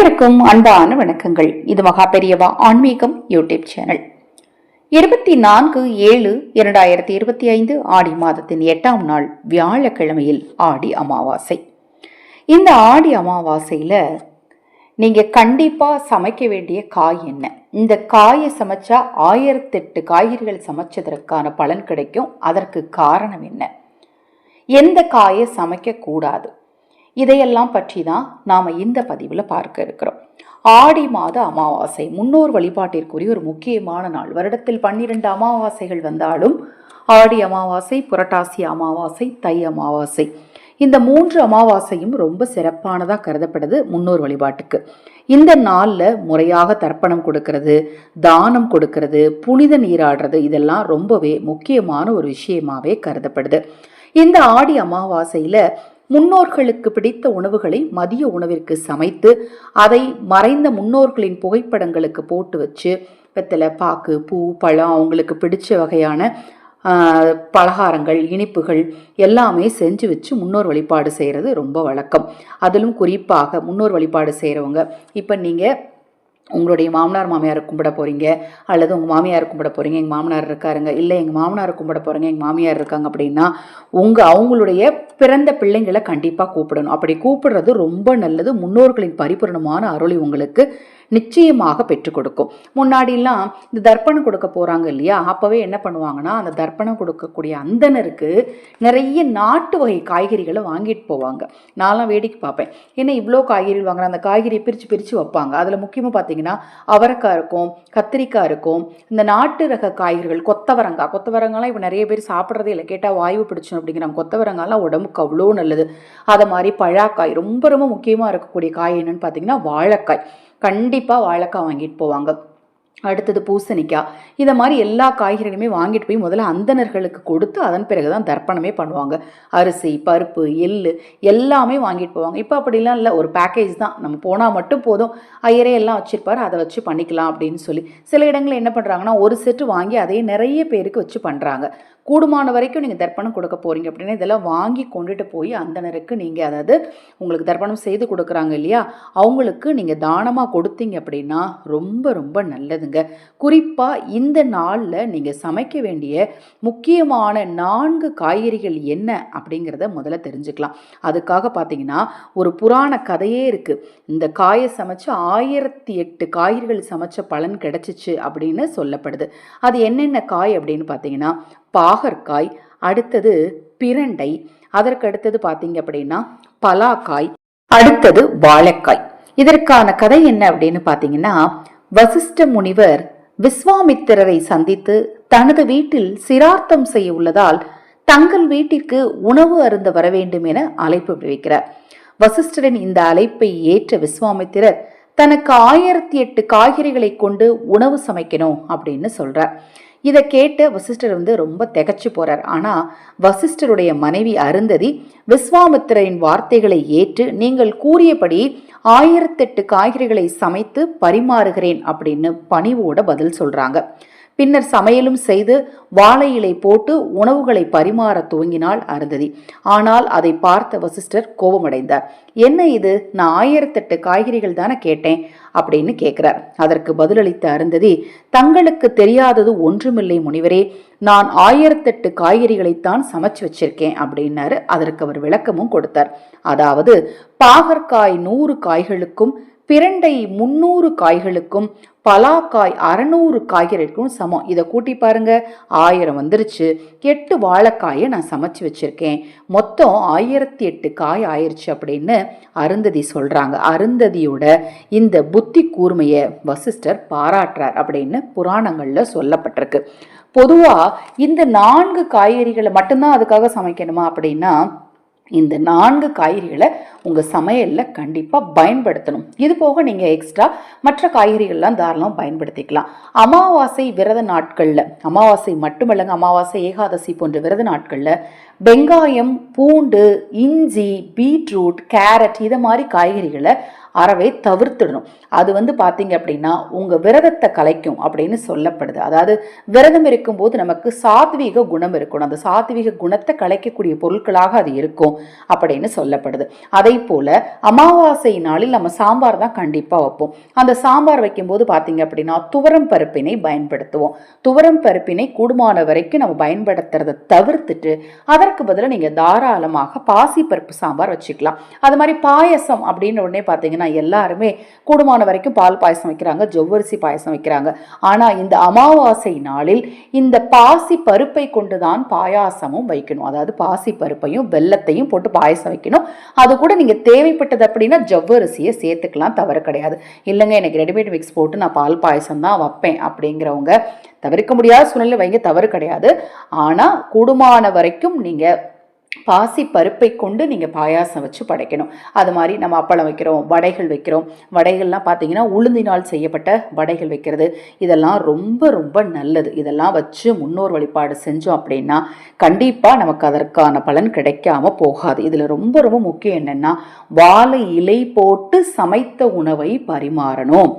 அனைவருக்கும் அன்பான வணக்கங்கள். இது மகா பெரியவா ஆன்மீகம் யூடியூப் சேனல். இருபத்தி நான்கு ஏழு இரண்டாயிரத்தி இருபத்தி ஐந்து ஆடி மாதத்தின் எட்டாம் நாள் வியாழக்கிழமையில் ஆடி அமாவாசை. இந்த ஆடி அமாவாசையில் நீங்கள் கண்டிப்பாக சமைக்க வேண்டிய காய் என்ன? இந்த காயை சமைச்சா ஆயிரத்தெட்டு காய்கறிகள் சமைச்சதற்கான பலன் கிடைக்கும். அதற்கு காரணம் என்ன? எந்த காயை சமைக்கக்கூடாது? இதையெல்லாம் பற்றி தான் நாம் இந்த பதிவில் பார்க்க இருக்கிறோம். ஆடி மாத அமாவாசை முன்னோர் வழிபாட்டிற்குரிய ஒரு முக்கியமான நாள். வருடத்தில் பன்னிரண்டு அமாவாசைகள் வந்தாலும் ஆடி அமாவாசை புரட்டாசி அமாவாசை தை அமாவாசை. இந்த மூன்று அமாவாசையும் ரொம்ப சிறப்பானதாக கருதப்படுது முன்னோர் வழிபாட்டுக்கு. இந்த நாளில் முறையாக தர்ப்பணம் கொடுக்கறது தானம் கொடுக்கறது புனித நீராடுறது இதெல்லாம் ரொம்பவே முக்கியமான ஒரு விஷயமாவே கருதப்படுது. இந்த ஆடி அமாவாசையில் முன்னோர்களுக்கு பிடித்த உணவுகளை மதிய உணவிற்கு சமைத்து அதை மறைந்த முன்னோர்களின் புகைப்படங்களுக்கு போட்டு வச்சு வெத்தலை பாக்கு பூ பழம் அவங்களுக்கு பிடிச்ச வகையான பலகாரங்கள் இனிப்புகள் எல்லாமே செஞ்சு வச்சு முன்னோர் வழிபாடு செய்கிறது ரொம்ப வழக்கம். அதிலும் குறிப்பாக முன்னோர் வழிபாடு செய்கிறவங்க இப்போ நீங்கள் உங்களுடைய மாமனார் மாமியார் கும்பிட போகிறீங்க அல்லது உங்கள் மாமியார் கும்பிட போகிறீங்க எங்கள் மாமனார் இருக்காருங்க இல்லை எங்கள் மாமனார் கும்பிட போகிறீங்க எங்கள் மாமியார் இருக்காங்க அப்படின்னா உங்கள் அவங்களுடைய பிறந்த பிள்ளைங்களை கண்டிப்பாக கூப்பிடணும். அப்படி கூப்பிடுறது ரொம்ப நல்லது. முன்னோர்களின் பரிபூர்ணமான அருளை உங்களுக்கு நிச்சயமாக பெற்றுக் கொடுக்கும். முன்னாடிலாம் இந்த தர்ப்பணம் கொடுக்க போகிறாங்க இல்லையா? அப்போவே என்ன பண்ணுவாங்கன்னா அந்த தர்ப்பணம் கொடுக்கக்கூடிய அந்தனருக்கு நிறைய நாட்டு வகை காய்கறிகளை வாங்கிட்டு போவாங்க. நான்லாம் வேடிக்கை பார்ப்பேன். ஏன்னா இவ்வளோ காய்கறி வாங்குற அந்த காய்கறியை பிரித்து பிரித்து வைப்பாங்க. அதில் முக்கியமாக பார்த்தீங்கன்னா அவரைக்காய் இருக்கும் கத்திரிக்காய் இருக்கும் இந்த நாட்டு ரக காய்கறிகள் கொத்தவரங்காய் கொத்தவரங்காய்லாம் இப்போ நிறைய பேர் சாப்பிட்றதே இல்லை. கேட்டால் வாய்வு பிடிச்சோம் அப்படிங்கிறாங்க. கொத்தவரங்காய்லாம் உடம்புக்கு அவ்வளோ நல்லது. அதை மாதிரி பழாக்காய் ரொம்ப ரொம்ப முக்கியமாக இருக்கக்கூடிய காய் என்னென்னு பார்த்தீங்கன்னா வாழைக்காய். கண்டிப்பாக வாழைக்காய் வாங்கிட்டு போவாங்க. அடுத்தது பூசணிக்காய். இதை மாதிரி எல்லா காய்கறிகளுமே வாங்கிட்டு போய் முதல்ல அந்தணர்களுக்கு கொடுத்து அதன் பிறகு தான் தர்ப்பணமே பண்ணுவாங்க. அரிசி பருப்பு எள்ளு எல்லாமே வாங்கிட்டு போவாங்க. இப்போ அப்படிலாம் இல்லை. ஒரு பேக்கேஜ் தான். நம்ம போனால் மட்டும் போதும். ஐயரே எல்லாம் வச்சுருப்பார். அதை வச்சு பண்ணிக்கலாம் அப்படின்னு சொல்லி. சில இடங்களில் என்ன பண்ணுறாங்கன்னா ஒரு செட்டு வாங்கி அதையே நிறைய பேருக்கு வச்சு பண்ணுறாங்க கூடுமான வரைக்கும் நீங்கள் தர்ப்பணம் கொடுக்க போகிறீங்க அப்படின்னா இதெல்லாம் வாங்கி கொண்டுட்டு போய் அந்தனருக்கு நீங்கள் அதாவது உங்களுக்கு தர்ப்பணம் செய்து கொடுக்குறாங்க இல்லையா? அவங்களுக்கு நீங்கள் தானமாக கொடுத்தீங்க அப்படின்னா ரொம்ப ரொம்ப நல்லதுங்க. குறிப்பாக இந்த நாளில் நீங்கள் சமைக்க வேண்டிய முக்கியமான நான்கு காய்கறிகள் என்ன அப்படிங்கிறத முதல்ல தெரிஞ்சுக்கலாம். அதுக்காக பார்த்தீங்கன்னா ஒரு புராண கதையே இருக்குது இந்த காயை சமைச்சு ஆயிரத்தி எட்டு காய்கறிகள் சமைச்ச பலன் கிடைச்சிச்சு அப்படின்னு சொல்லப்படுது. அது என்னென்ன காய் அப்படின்னு பார்த்தீங்கன்னா பாகற்காய் அடுத்தது பிரண்டை. அதற்கு அடுத்தது பார்த்தீங்க அப்படின்னா பலாக்காய் அடுத்தது வாழைக்காய். இதற்கான கதை என்ன அப்படின்னு பார்த்தீங்கன்னா வசிஷ்ட முனிவர் விஸ்வாமித்திரரை சந்தித்து தனது வீட்டில் சிரார்த்தம் செய்ய உள்ளதால் தங்கள் வீட்டிற்கு உணவு அருந்த வர வேண்டும் என அழைப்பு விடுவிக்கிறார் வசிஷ்டரின் இந்த அழைப்பை ஏற்ற விஸ்வாமித்திரர் தனக்கு ஆயிரத்தி எட்டு காய்கறிகளை கொண்டு உணவு சமைக்கணும் அப்படின்னு சொல்றார். இதை கேட்டு வசிஷ்டர் வந்து ரொம்ப திகச்சு போறார். ஆனா வசிஷ்டருடைய மனைவி அருந்ததி விஸ்வாமித்திரரின் வார்த்தைகளை ஏற்று நீங்கள் கூறியபடி ஆயிரத்தெட்டு காய்கறிகளை சமைத்து பரிமாறுகிறேன் அப்படின்னு பணிவோட பதில் சொல்றாங்க. பின்னர் சமையலும் செய்து வாழை இலை போட்டு உணவுகளை பரிமாற துவங்கினாள் அருந்ததி. ஆனால் அதை பார்த்த வசிஷ்டர் கோபமடைந்தார். என்ன இது? நான் ஆயிரத்தெட்டு காய்கறிகள் தானே கேட்டேன்? அப்படின்னு கேட்கிறார். அதற்கு பதிலளித்த அருந்ததி தங்களுக்கு தெரியாதது ஒன்றுமில்லை முனிவரே. நான் ஆயிரத்தெட்டு காய்கறிகளைத்தான் சமைச்சு வச்சிருக்கேன் அப்படின்னாரு. அதற்கு அவர் விளக்கமும் கொடுத்தார். அதாவது பாகற்காய் நூறு காய்களுக்கும் பிரண்டை முந்நூறு காய்களுக்கும் பலாக்காய் அறநூறு காய்கறிக்கும் சமம். இதை கூட்டி பாருங்க. ஆயிரம் வந்துருச்சு. எட்டு வாழைக்காயை நான் சமைச்சு வச்சிருக்கேன். மொத்தம் ஆயிரத்தி எட்டு காய் ஆயிருச்சு அப்படின்னு அருந்ததி சொல்றாங்க. அருந்ததியோட இந்த புத்தி கூர்மையை வசிஷ்டர் பாராட்டுறார் அப்படின்னு புராணங்களில் சொல்லப்பட்டிருக்கு. பொதுவாக இந்த நான்கு காய்கறிகளை மட்டும்தான் அதுக்காக சமைக்கணுமா அப்படின்னா இந்த நான்கு காய்கறிகளை உங்கள் சமையலில் கண்டிப்பாக பயன்படுத்தணும். இது போக நீங்கள் எக்ஸ்ட்ரா மற்ற காய்கறிகள்லாம் தாராளமாக பயன்படுத்திக்கலாம். அமாவாசை விரத நாட்களில் அமாவாசை மட்டுமல்லங்க அமாவாசை ஏகாதசி போன்ற விரத நாட்களில் வெங்காயம் பூண்டு இஞ்சி பீட்ரூட் கேரட் இதை மாதிரி காய்கறிகளை அறவே தவிர்த்துடணும். அது வந்து பார்த்தீங்க அப்படின்னா உங்கள் விரதத்தை கலைக்கும் அப்படின்னு சொல்லப்படுது. அதாவது விரதம் இருக்கும்போது நமக்கு சாத்வீக குணம் இருக்கணும். அந்த சாத்வீக குணத்தை கலைக்கக்கூடிய பொருட்களாக அது இருக்கும் அப்படின்னு சொல்லப்படுது. அதே போல் அமாவாசை நாளில் நம்ம சாம்பார் தான் கண்டிப்பாக வைப்போம். அந்த சாம்பார் வைக்கும்போது பார்த்தீங்க அப்படின்னா துவரம் பருப்பினை பயன்படுத்துவோம். துவரம் பருப்பினை கூடுமான வரைக்கும் நம்ம பயன்படுத்துறதை தவிர்த்துட்டு சாம்பாருக்கு பதிலாக நீங்கள் தாராளமாக பாசிப்பருப்பு சாம்பார் வச்சுக்கலாம். அது மாதிரி பாயசம் அப்படின்னு உடனே பார்த்தீங்கன்னா எல்லாருமே கூடுமான வரைக்கும் பால் பாயசம் வைக்கிறாங்க ஜவ்வரிசி பாயசம் வைக்கிறாங்க. ஆனால் இந்த அமாவாசை நாளில் இந்த பாசி பருப்பை கொண்டு தான் பாயாசமும் வைக்கணும். அதாவது பாசி பருப்பையும் வெல்லத்தையும் போட்டு பாயசம் வைக்கணும். அது கூட நீங்கள் தேவைப்பட்டது அப்படின்னா ஜவ்வரிசியை சேர்த்துக்கலாம் தவறு கிடையாது. இல்லைங்க எனக்கு ரெடிமேட் மிக்ஸ் போட்டு நான் பால் பாயசம் தான் வைப்பேன் அப்படிங்கிறவங்க தவிர்க்க முடியாத சூழ்நிலை வைங்க தவறு கிடையாது. ஆனால் கூடுமான வரைக்கும் நீங்கள் பாசி பருப்பை கொண்டு நீங்கள் பாயாசம் வச்சு படைக்கணும். அது மாதிரி நம்ம அப்பளம் வைக்கிறோம் வடைகள் வைக்கிறோம். வடைகள்லாம் பார்த்தீங்கன்னா உளுந்தினால் செய்யப்பட்ட வடைகள் வைக்கிறது. இதெல்லாம் ரொம்ப ரொம்ப நல்லது. இதெல்லாம் வச்சு முன்னோர் வழிபாடு செஞ்சோம் அப்படின்னா கண்டிப்பாக நமக்கு அதற்கான பலன் கிடைக்காம போகாது. இதில் ரொம்ப ரொம்ப முக்கியம் என்னென்னா வாழை இலை போட்டு சமைத்த உணவை பரிமாறணும்.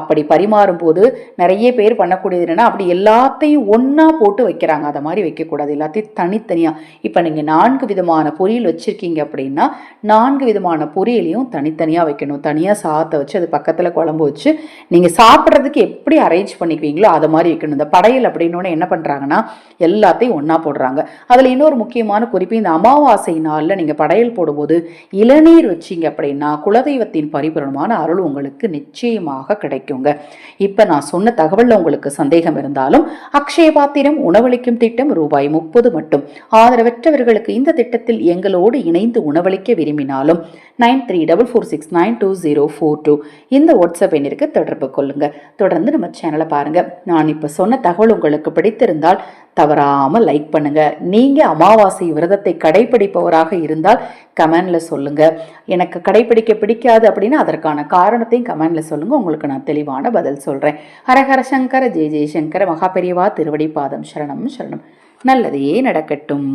அப்படி பரிமாறும் போது நிறைய பேர் பண்ணக்கூடியது என்னென்னா அப்படி எல்லாத்தையும் ஒன்றா போட்டு வைக்கிறாங்க. அதை மாதிரி வைக்கக்கூடாது. எல்லாத்தையும் தனித்தனியாக இப்போ நீங்கள் நான்கு விதமான பொரியல் வச்சுருக்கீங்க அப்படின்னா நான்கு விதமான பொரியலையும் தனித்தனியாக வைக்கணும். தனியாக சாத்தை வச்சு அது பக்கத்தில் குழம்பு வச்சு நீங்கள் சாப்பிட்றதுக்கு எப்படி அரேஞ்ச் பண்ணிக்குவீங்களோ அதை மாதிரி வைக்கணும். இந்த படையல் அப்படின்னோடனே என்ன பண்ணுறாங்கன்னா எல்லாத்தையும் ஒன்றா போடுறாங்க. அதில் இன்னொரு முக்கியமான குறிப்பு இந்த அமாவாசை நாளில் நீங்கள் படையல் போடும்போது இளநீர் வச்சிங்க அப்படின்னா குலதெய்வத்தின் பரிபூரணமான அருள் உங்களுக்கு நிச்சயமாக கிடைக்கும். கிடைக்குங்க இப்போ நான் சொன்ன தகவலில் உங்களுக்கு சந்தேகம் இருந்தாலும் அக்ஷய பாத்திரம் உணவளிக்கும் திட்டம் ரூபாய் முப்பது மட்டும். ஆதரவற்றவர்களுக்கு இந்த திட்டத்தில் எங்களோடு இணைந்து உணவளிக்க விரும்பினாலும் nine three double four six nine two zero four two இந்த வாட்ஸ்அப் எண்ணிற்கு தொடர்பு கொள்ளுங்க. தொடர்ந்து நம்ம சேனலை பாருங்க. நான் இப்போ சொன்ன தகவல் உங்களுக்கு பிடித்திருந்தால் தவறாமல் லைக் பண்ணுங்க. நீங்கள் அமாவாசை விரதத்தை கடைபிடிப்பவராக இருந்தால் கமெண்டில் சொல்லுங்க. எனக்கு கடைபிடிக்க பிடிக்காது அப்படின்னா அதற்கான காரணத்தையும் கமெண்டில் சொல்லுங்க. உங்களுக்கு நான் தெளிவான பதில் சொல்கிறேன் ஹரஹர சங்கர ஜெய ஜெயசங்கர மகாபெரிவா திருவடி பாதம் சரணம் சரணம். நல்லதே நடக்கட்டும்.